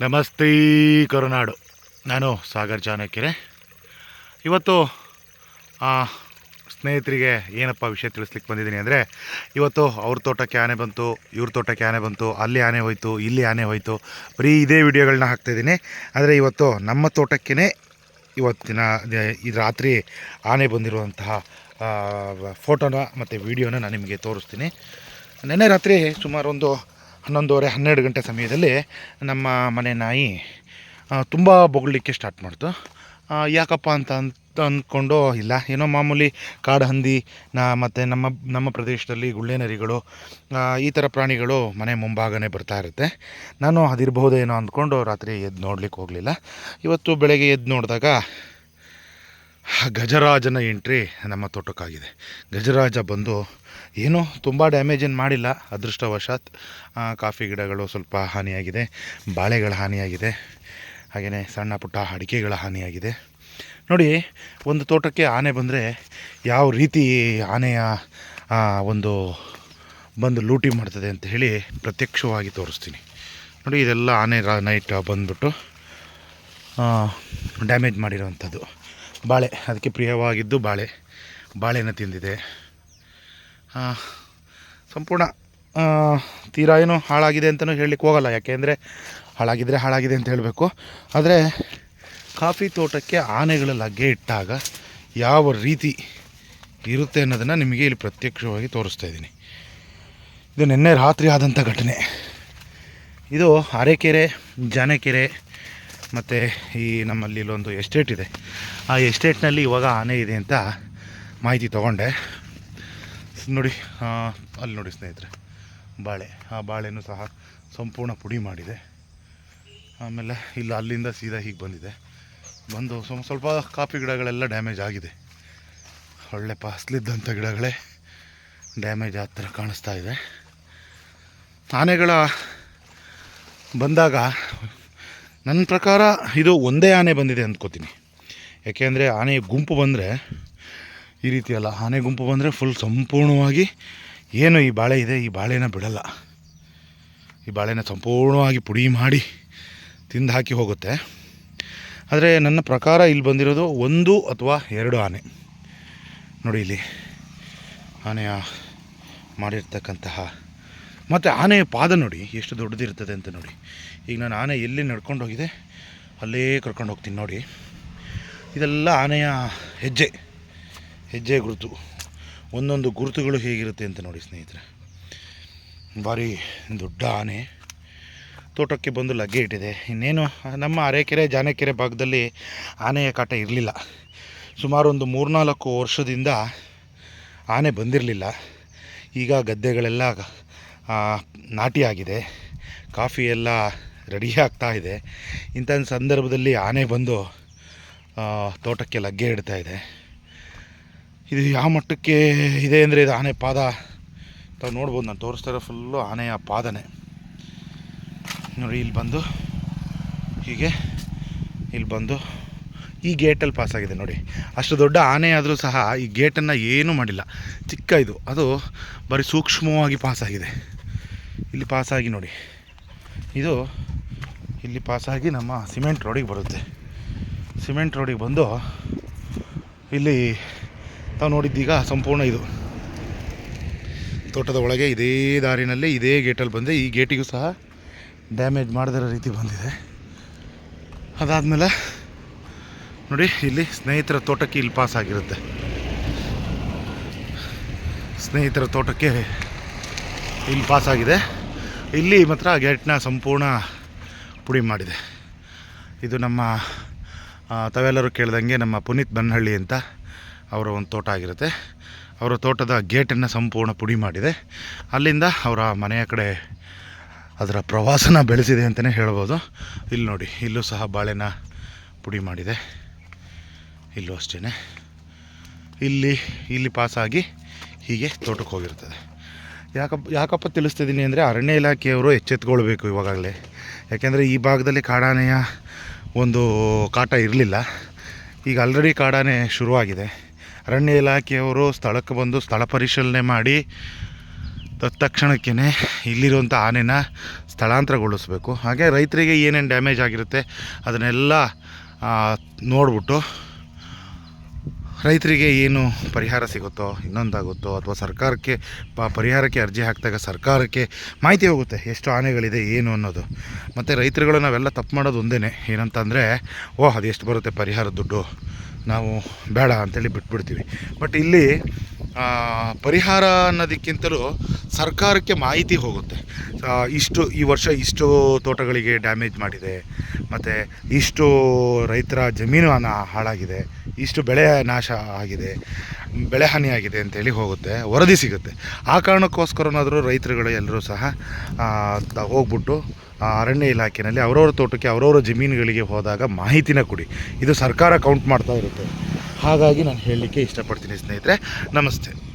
ನಮಸ್ತೆ ಕರುನಾಡು. ನಾನು ಸಾಗರ್ ಚಾಣಕ್ಯರೆ ಇವತ್ತು ಸ್ನೇಹಿತರಿಗೆ ಏನಪ್ಪ ವಿಷಯ ತಿಳಿಸ್ಲಿಕ್ಕೆ ಬಂದಿದ್ದೀನಿ ಅಂದರೆ, ಇವತ್ತು ಅವ್ರ ತೋಟಕ್ಕೆ ಆನೆ ಬಂತು, ಇವ್ರ ತೋಟಕ್ಕೆ ಆನೆ ಬಂತು, ಅಲ್ಲಿ ಆನೆ ಹೋಯಿತು, ಇಲ್ಲಿ ಆನೆ ಹೋಯಿತು, ಬರೀ ಇದೇ ವಿಡಿಯೋಗಳನ್ನ ಹಾಕ್ತಾಯಿದ್ದೀನಿ ಆದರೆ ಇವತ್ತು ನಮ್ಮ ತೋಟಕ್ಕೇ ಇವತ್ತಿನ ಈ ರಾತ್ರಿ ಆನೆ ಬಂದಿರುವಂತಹ ಫೋಟೋನ ಮತ್ತು ವಿಡಿಯೋನ ನಾನು ನಿಮಗೆ ತೋರಿಸ್ತೀನಿ. ನಿನ್ನೆ ರಾತ್ರಿ ಸುಮಾರು ಒಂದು ಹನ್ನೊಂದುವರೆ, ಹನ್ನೆರಡು ಗಂಟೆ ಸಮಯದಲ್ಲಿ ನಮ್ಮ ಮನೆ ನಾಯಿ ತುಂಬ ಬೊಗಳಲಿಕ್ಕೆ ಸ್ಟಾರ್ಟ್ ಮಾಡ್ತು. ಯಾಕಪ್ಪ ಅಂತ ಅಂತ ಅಂದ್ಕೊಂಡು ಇಲ್ಲ. ಏನೋ ಮಾಮೂಲಿ ಕಾಡು ಹಂದಿ, ನಾ ಮತ್ತು ನಮ್ಮ ನಮ್ಮ ಪ್ರದೇಶದಲ್ಲಿ ಗುಳ್ಳೆನರಿಗಳು ಈ ಥರ ಪ್ರಾಣಿಗಳು ಮನೆ ಮುಂಭಾಗನೇ ಬರ್ತಾ ಇರುತ್ತೆ. ನಾನು ಅದಿರಬಹುದೇನೋ ಅಂದ್ಕೊಂಡು ರಾತ್ರಿ ಎದ್ದು ನೋಡ್ಲಿಕ್ಕೆ ಹೋಗಲಿಲ್ಲ. ಇವತ್ತು ಬೆಳಗ್ಗೆ ಎದ್ದು ನೋಡಿದಾಗ ಗಜರಾಜನ ಎಂಟ್ರಿ ನಮ್ಮ ತೋಟಕ್ಕಾಗಿದೆ. ಗಜರಾಜ ಬಂದು ಏನೂ ತುಂಬ ಡ್ಯಾಮೇಜ್ ಏನು ಮಾಡಿಲ್ಲ, ಅದೃಷ್ಟವಶಾತ್ ಕಾಫಿ ಗಿಡಗಳು ಸ್ವಲ್ಪ ಹಾನಿಯಾಗಿದೆ, ಬಾಳೆಗಳ ಹಾನಿಯಾಗಿದೆ ಹಾಗೆಯೇ ಸಣ್ಣ ಪುಟ್ಟ ಅಡಿಕೆಗಳ ಹಾನಿಯಾಗಿದೆ. ನೋಡಿ, ಒಂದು ತೋಟಕ್ಕೆ ಆನೆ ಬಂದರೆ ಯಾವ ರೀತಿ ಆನೆಯ ಒಂದು ಬಂದು ಲೂಟಿ ಮಾಡ್ತದೆ ಅಂತ ಹೇಳಿ ಪ್ರತ್ಯಕ್ಷವಾಗಿ ತೋರಿಸ್ತೀನಿ. ನೋಡಿ, ಇದೆಲ್ಲ ಆನೆ ನೈಟ್ ಬಂದ್ಬಿಟ್ಟು ಡ್ಯಾಮೇಜ್ ಮಾಡಿರೋವಂಥದ್ದು ಬಾಳೆ, ಅದಕ್ಕೆ ಪ್ರಿಯವಾಗಿದ್ದು ಬಾಳೆ. ಬಾಳೆನ ತಿಂದಿದೆ. ಸಂಪೂರ್ಣ ತೀರಾ ಏನು ಹಾಳಾಗಿದೆ ಅಂತಲೂ ಹೇಳಲಿಕ್ಕೆ ಹೋಗಲ್ಲ. ಯಾಕೆಂದರೆ ಹಾಳಾಗಿದ್ದರೆ ಹಾಳಾಗಿದೆ ಅಂತ ಹೇಳಬೇಕು. ಆದರೆ ಕಾಫಿ ತೋಟಕ್ಕೆ ಆನೆಗಳು ಲಗ್ಗೆ ಇಟ್ಟಾಗ ಯಾವ ರೀತಿ ಇರುತ್ತೆ ಅನ್ನೋದನ್ನು ನಿಮಗೆ ಇಲ್ಲಿ ಪ್ರತ್ಯಕ್ಷವಾಗಿ ತೋರಿಸ್ತಾ ಇದ್ದೀನಿ. ಇದು ನಿನ್ನೆ ರಾತ್ರಿ ಆದಂಥ ಘಟನೆ. ಇದು ಅರೆಕೆರೆ, ಜಾನೆಕೆರೆ ಮತ್ತು ಈ ನಮ್ಮಲ್ಲಿ ಇಲ್ಲೊಂದು ಎಸ್ಟೇಟ್ ಇದೆ. ಆ ಎಸ್ಟೇಟ್ನಲ್ಲಿ ಇವಾಗ ಆನೆ ಇದೆ ಅಂತ ಮಾಹಿತಿ ತೊಗೊಂಡೆ. ನೋಡಿ ಅಲ್ಲಿ ನೋಡಿ ಸ್ನೇಹಿತರೆ, ಬಾಳೆ. ಆ ಬಾಳೆನೂ ಸಹ ಸಂಪೂರ್ಣ ಪುಡಿ ಮಾಡಿದೆ. ಆಮೇಲೆ ಇಲ್ಲ, ಅಲ್ಲಿಂದ ಸೀದಾ ಹೀಗೆ ಬಂದಿದೆ. ಬಂದು ಸ್ವಲ್ಪ ಸ್ವಲ್ಪ ಕಾಫಿ ಗಿಡಗಳೆಲ್ಲ ಡ್ಯಾಮೇಜ್ ಆಗಿದೆ. ಒಳ್ಳೆ ಪಾಸ್ಲಿದ್ದಂಥ ಗಿಡಗಳೇ ಡ್ಯಾಮೇಜ್ ಆ ಥರ ಕಾಣಿಸ್ತಾ ಇದೆ. ಆನೆಗಳ ಬಂದಾಗ ನನ್ನ ಪ್ರಕಾರ ಇದು ಒಂದೇ ಆನೆ ಬಂದಿದೆ ಅಂದ್ಕೋತೀನಿ. ಯಾಕೆಂದರೆ ಆನೆ ಗುಂಪು ಬಂದರೆ ಈ ರೀತಿ ಅಲ್ಲ. ಆನೆ ಗುಂಪು ಬಂದರೆ ಫುಲ್ ಸಂಪೂರ್ಣವಾಗಿ ಏನು ಈ ಬಾಳೆ ಇದೆ, ಈ ಬಾಳೆನ ಬಿಡಲ್ಲ. ಈ ಬಾಳೆನ ಸಂಪೂರ್ಣವಾಗಿ ಪುಡಿ ಮಾಡಿ ತಿಂದು ಹಾಕಿ ಹೋಗುತ್ತೆ. ಆದರೆ ನನ್ನ ಪ್ರಕಾರ ಇಲ್ಲಿ ಬಂದಿರೋದು ಒಂದು ಅಥವಾ ಎರಡು ಆನೆ. ನೋಡಿ ಇಲ್ಲಿ ಆನೆಯ ಮಾಡಿರ್ತಕ್ಕಂತಹ ಮತ್ತು ಆನೆಯ ಪಾದ ನೋಡಿ, ಎಷ್ಟು ದೊಡ್ಡದಿರ್ತದೆ ಅಂತ ನೋಡಿ. ಈಗ ನಾನು ಆನೆ ಎಲ್ಲಿ ನಡ್ಕೊಂಡು ಹೋಗಿದೆ, ಅಲ್ಲೇ ಕರ್ಕೊಂಡು ಹೋಗ್ತೀನಿ ನೋಡಿ. ಇದೆಲ್ಲ ಆನೆಯ ಹೆಜ್ಜೆ ಹೆಜ್ಜೆ ಗುರುತು. ಒಂದೊಂದು ಗುರುತುಗಳು ಹೇಗಿರುತ್ತೆ ಅಂತ ನೋಡಿ ಸ್ನೇಹಿತರೆ. ಭಾರಿ ದೊಡ್ಡ ಆನೆ. ತೋಟಕ್ಕೆ ಬಂದು ಲಗ್ಗೆ ಇಟ್ಟಿದೆ. ಇನ್ನೇನು, ನಮ್ಮ ಅರೆಕೆರೆ, ಜಾನೆಕೆರೆ ಭಾಗದಲ್ಲಿ ಆನೆಯ ಕಾಟ ಇರಲಿಲ್ಲ. ಸುಮಾರು ಒಂದು ಮೂರ್ನಾಲ್ಕು ವರ್ಷದಿಂದ ಆನೆ ಬಂದಿರಲಿಲ್ಲ. ಈಗ ಗದ್ದೆಗಳೆಲ್ಲ ನಾಟಿ ಆಗಿದೆ ಕಾಫಿ ಎಲ್ಲ ರೆಡಿ ಆಗ್ತಾ ಇದೆ. ಇಂಥ ಸಂದರ್ಭದಲ್ಲಿ ಆನೆ ಬಂದು ತೋಟಕ್ಕೆ ಲಗ್ಗೆ ಇಡ್ತಾ ಇದೆ. ಇದು ಯಾವ ಮಟ್ಟಕ್ಕೆ ಇದೆ ಅಂದರೆ ಇದು ಆನೆ ಪಾದ ತಾವು ನೋಡ್ಬೋದು ನಾನು. ತೋರಿಸ್ತಾ ಇರೋ ಫುಲ್ಲು ಆನೆಯ ಪಾದನೆ. ನೋಡಿ, ಇಲ್ಲಿ ಬಂದು, ಹೀಗೆ ಇಲ್ಲಿ ಬಂದು, ಈ ಗೇಟಲ್ಲಿ ಪಾಸಾಗಿದೆ ನೋಡಿ. ಅಷ್ಟು ದೊಡ್ಡ ಆನೆ ಆದರೂ ಸಹ ಈ ಗೇಟನ್ನು ಏನೂ ಮಾಡಿಲ್ಲ. ಚಿಕ್ಕ ಇದು. ಅದು ಬರೀ ಸೂಕ್ಷ್ಮವಾಗಿ ಪಾಸಾಗಿದೆ ಇಲ್ಲಿ ಪಾಸಾಗಿ ನೋಡಿ. ಇದು ಇಲ್ಲಿ ಪಾಸಾಗಿ ನಮ್ಮ ಸಿಮೆಂಟ್ ರೋಡಿಗೆ ಬರುತ್ತೆ. ಸಿಮೆಂಟ್ ರೋಡಿಗೆ ಬಂದು ಇಲ್ಲಿ ತಾವು ನೋಡಿದ್ದೀಗ ಸಂಪೂರ್ಣ ಇದು. ತೋಟದ ಒಳಗೆ ಇದೇ ದಾರಿನಲ್ಲಿ ಇದೇ ಗೇಟಲ್ಲಿ ಬಂದೆ. ಈ ಗೇಟಿಗೂ ಸಹ ಡ್ಯಾಮೇಜ್ ಮಾಡದಿರೋ ರೀತಿ ಬಂದಿದೆ. ಅದಾದಮೇಲೆ ನೋಡಿ, ಇಲ್ಲಿ ಸ್ನೇಹಿತರ ತೋಟಕ್ಕೆ ಇಲ್ಲಿ ಪಾಸ್ ಆಗಿರುತ್ತೆ ಸ್ನೇಹಿತರ ತೋಟಕ್ಕೆ ಇಲ್ಲಿ ಪಾಸ್ ಆಗಿದೆ ಇಲ್ಲಿ ಮಾತ್ರ ಗೇಟ್ನ ಸಂಪೂರ್ಣ ಪುಡಿ ಮಾಡಿದೆ. ಇದು ನಮ್ಮ ತಾವೆಲ್ಲರೂ ಕೇಳ್ದಂಗೆ ನಮ್ಮ ಪುನೀತ್ ಬನ್ನಹಳ್ಳಿ ಅಂತ ಅವರ ಒಂದು ತೋಟ ಆಗಿರುತ್ತೆ. ಅವರ ತೋಟದ ಗೇಟನ್ನು ಸಂಪೂರ್ಣ ಪುಡಿ ಮಾಡಿದೆ. ಅಲ್ಲಿಂದ ಅವರ ಮನೆಯ ಕಡೆ ಅದರ ಪ್ರವಾಸನ ಬೆಳೆಸಿದೆ ಅಂತಲೇ ಹೇಳ್ಬೋದು. ಇಲ್ಲಿ ನೋಡಿ, ಇಲ್ಲೂ ಸಹ ಬಾಳೆನ ಪುಡಿ ಮಾಡಿದೆ. ಇಲ್ಲೂ ಅಷ್ಟೇ ಇಲ್ಲಿ ಇಲ್ಲಿ ಪಾಸಾಗಿ ಹೀಗೆ ತೋಟಕ್ಕೆ ಹೋಗಿರ್ತದೆ. ಯಾಕಪ್ಪ ಯಾಕಪ್ಪ ತಿಳಿಸ್ತಿದ್ದೀನಿ ಅಂದರೆ ಅರಣ್ಯ ಇಲಾಖೆಯವರು ಎಚ್ಚೆತ್ಕೊಳ್ಬೇಕು ಇವಾಗಲೇ ಯಾಕೆಂದರೆ ಈ ಭಾಗದಲ್ಲಿ ಕಾಡಾನೆಯ ಒಂದು ಕಾಟ ಇರಲಿಲ್ಲ. ಈಗ ಆಲ್ರೆಡಿ ಕಾಡಾನೆ ಶುರುವಾಗಿದೆ. ಅರಣ್ಯ ಇಲಾಖೆಯವರು ಸ್ಥಳಕ್ಕೆ ಬಂದು ಸ್ಥಳ ಪರಿಶೀಲನೆ ಮಾಡಿ ತಕ್ಷಣಕ್ಕೇ ಇಲ್ಲಿರುವಂಥ ಆನೆನ ಸ್ಥಳಾಂತರಗೊಳಿಸ್ಬೇಕು. ಹಾಗೆ ರೈತರಿಗೆ ಏನೇನು ಡ್ಯಾಮೇಜ್ ಆಗಿರುತ್ತೆ ಅದನ್ನೆಲ್ಲ ನೋಡ್ಬಿಟ್ಟು ರೈತರಿಗೆ ಏನು ಪರಿಹಾರ ಸಿಗುತ್ತೋ, ಇನ್ನೊಂದಾಗುತ್ತೋ, ಅಥವಾ ಸರ್ಕಾರಕ್ಕೆ ಪ ಪರಿಹಾರಕ್ಕೆ ಅರ್ಜಿ ಹಾಕಿದಾಗ ಸರ್ಕಾರಕ್ಕೆ ಮಾಹಿತಿ ಹೋಗುತ್ತೆ, ಎಷ್ಟು ಆನೆಗಳಿದೆ, ಏನು ಅನ್ನೋದು. ಮತ್ತು ರೈತರುಗಳು ನಾವೆಲ್ಲ ತಪ್ಪು ಮಾಡೋದು ಒಂದೇ ಏನಂತಂದರೆ, ಓ, ಅದು ಎಷ್ಟು ಬರುತ್ತೆ ಪರಿಹಾರ ದುಡ್ಡು, ನಾವು ಬೇಡ ಅಂತೇಳಿ ಬಿಟ್ಬಿಡ್ತೀವಿ. ಬಟ್ ಇಲ್ಲಿ ಪರಿಹಾರ ಅನ್ನೋದಕ್ಕಿಂತಲೂ ಸರ್ಕಾರಕ್ಕೆ ಮಾಹಿತಿ ಹೋಗುತ್ತೆ. ಇಷ್ಟು, ಈ ವರ್ಷ ಇಷ್ಟು ತೋಟಗಳಿಗೆ ಡ್ಯಾಮೇಜ್ ಮಾಡಿದೆ, ಮತ್ತು ಇಷ್ಟು ರೈತರ ಜಮೀನು ಹಾಳಾಗಿದೆ ಇಷ್ಟು ಬೆಳೆ ನಾಶ ಆಗಿದೆ, ಬೆಳೆ ಹಾನಿಯಾಗಿದೆ ಅಂತೇಳಿ ಹೋಗುತ್ತೆ, ವರದಿ ಸಿಗುತ್ತೆ. ಆ ಕಾರಣಕ್ಕೋಸ್ಕರನಾದರೂ ರೈತರುಗಳು ಎಲ್ಲರೂ ಸಹ ಹೋಗ್ಬಿಟ್ಟು ಅರಣ್ಯ ಇಲಾಖೆಯಲ್ಲಿ ಅವರವ್ರ ತೋಟಕ್ಕೆ ಅವರವರ ಜಮೀನುಗಳಿಗೆ ಹೋದಾಗ ಮಾಹಿತಿನ ಕೊಡಿ. ಇದು ಸರ್ಕಾರ ಕೌಂಟ್ ಮಾಡ್ತಾ ಇರುತ್ತೆ. ಹಾಗಾಗಿ ನಾನು ಹೇಳಲಿಕ್ಕೆ ಇಷ್ಟಪಡ್ತೀನಿ ಸ್ನೇಹಿತರೆ. ನಮಸ್ತೆ.